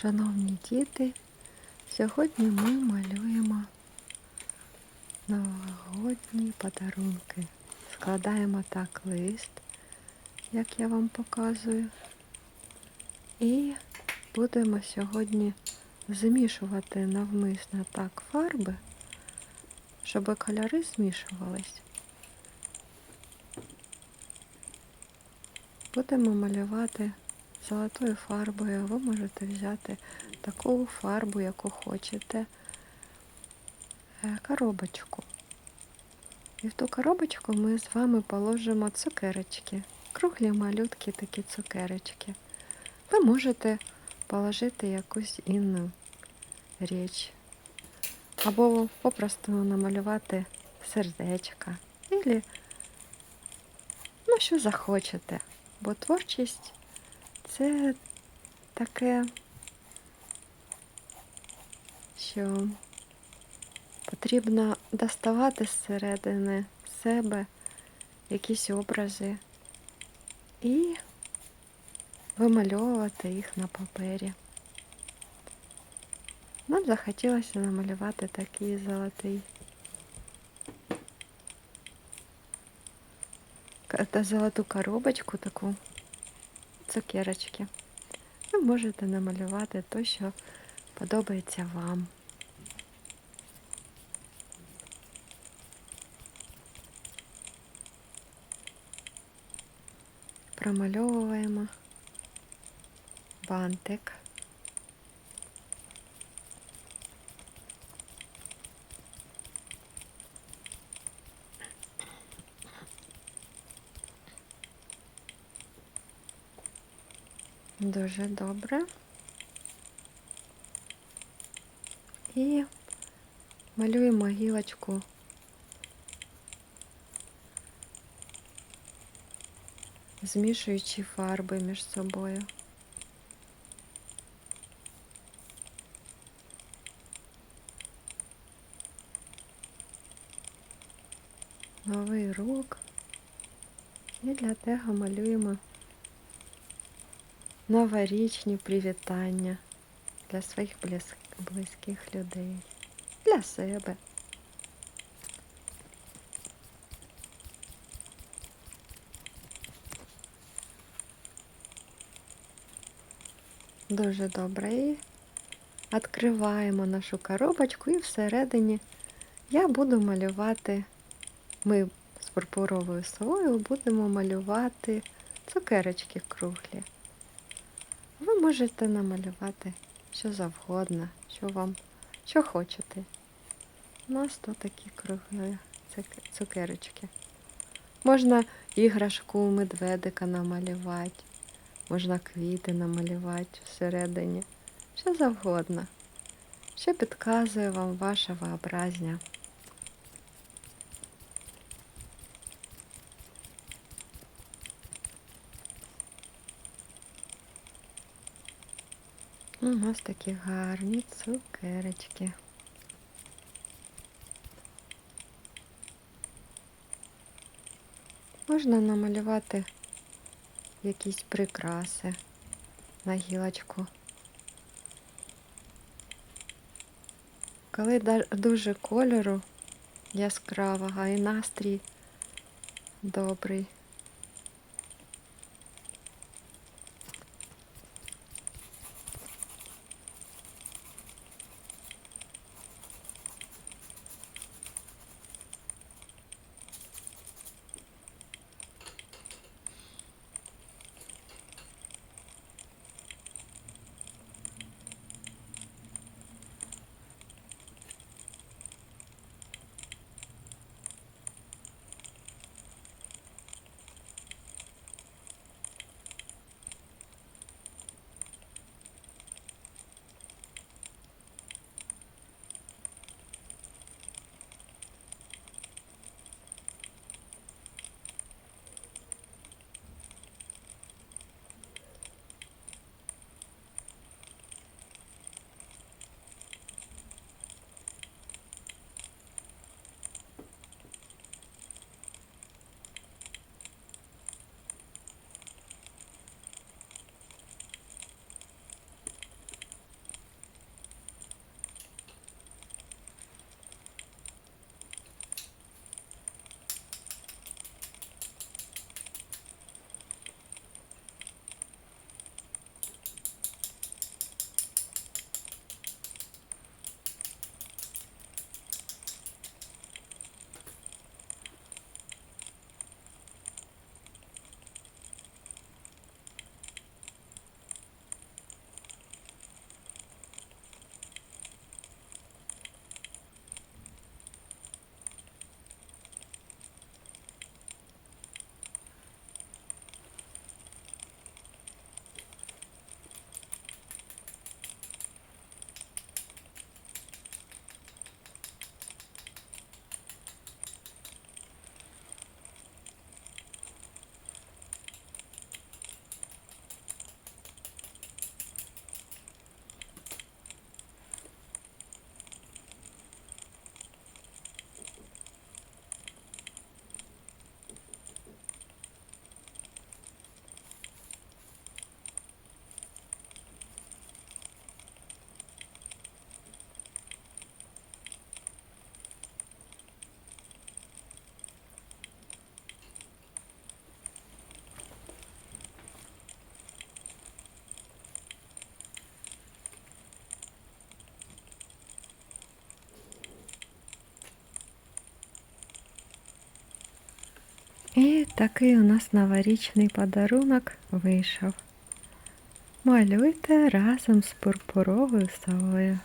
Шановні діти, сьогодні ми малюємо новогодні подарунки. Складаємо так лист, як я вам показую. І будемо сьогодні змішувати навмисно так фарби, щоб кольори змішувались. Будемо малювати золотою фарбою. Ви можете взяти таку фарбу, яку хочете, е, коробочку. І в ту коробочку ми з вами положимо цукерочки, круглі малютки такі цукерочки. Ви можете положити якусь інну річ. Або попросту намалювати сердечка. Ілі, ну, що захочете. Бо творчість це таке, що потрібно доставати зсередини себе якісь образи і вимальовувати їх на папері. Нам захотілося намалювати такий золотий золоту коробочку таку цукерочки. Ви можете намалювати те, що подобається вам. Промальовуємо бантик. Дуже добре. І малюємо гілочку. Змішуючи фарби між собою. Новий рук. І для того малюємо новорічні привітання для своїх близьких людей, для себе. Дуже добре. І відкриваємо нашу коробочку і всередині я буду малювати, ми з пурпуровою совою будемо малювати цукерочки круглі. Можете намалювати що завгодно, що вам, що хочете. У нас тут такі круглі цукерочки. Можна іграшку медведика намалювати, можна квіти намалювати всередині. Що завгодно. Що підказує вам ваше вообразня. У нас такі гарні цукерочки. Можна намалювати якісь прикраси на гілочку. Коли дуже кольору яскравого і настрій добрий. І такий у нас новорічний подарунок вийшов. Малюйте разом з пурпуровою совою.